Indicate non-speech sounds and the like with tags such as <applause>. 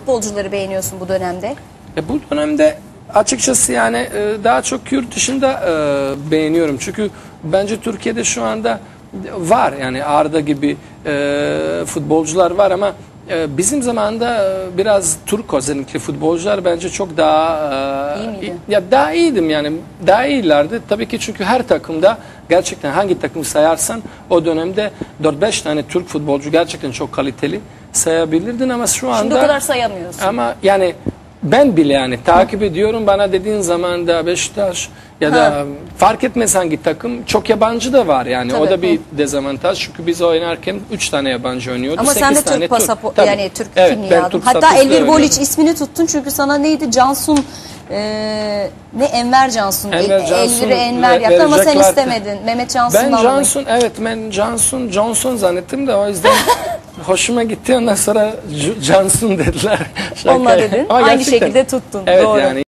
futbolcuları beğeniyorsun bu dönemde? E, bu dönemde açıkçası yani e, daha çok yurt dışında e, beğeniyorum. Çünkü bence Türkiye'de şu anda var yani Arda gibi e, futbolcular var ama e, bizim zamanda e, biraz Türk özellikle futbolcular bence çok daha e, İyi miydi? ya daha iyiydim yani daha iyilerdi tabii ki çünkü her takımda gerçekten hangi takım sayarsan o dönemde 4-5 tane Türk futbolcu gerçekten çok kaliteli sayabilirdin ama şu anda Şimdi o kadar sayamıyorsun. ama yani ben bile yani takip ediyorum bana dediğin zaman da Beşiktaş ya da Ha. fark etmez hangi takım çok yabancı da var yani o Tabii. da bir dezavantaj çünkü biz oynarken 3 tane yabancı oynuyordu. Ama sen de Türk pasaport yani Türk Evet, kimliği ben aldın. Türk Hatta Elvir oynuyordum. ismini tuttun çünkü sana neydi Cansun e, ne Enver Cansun. Enver Cansun Elvir'i Enver ve- yaptı ama sen istemedin. Mehmet Cansun'dan Ben. Johnson evet ben Johnson Johnson zannettim de o yüzden <laughs> hoşuma gitti ondan sonra Johnson dediler. Onunla dedin. Aynı gerçekten- şekilde tuttun. Evet Doğru. yani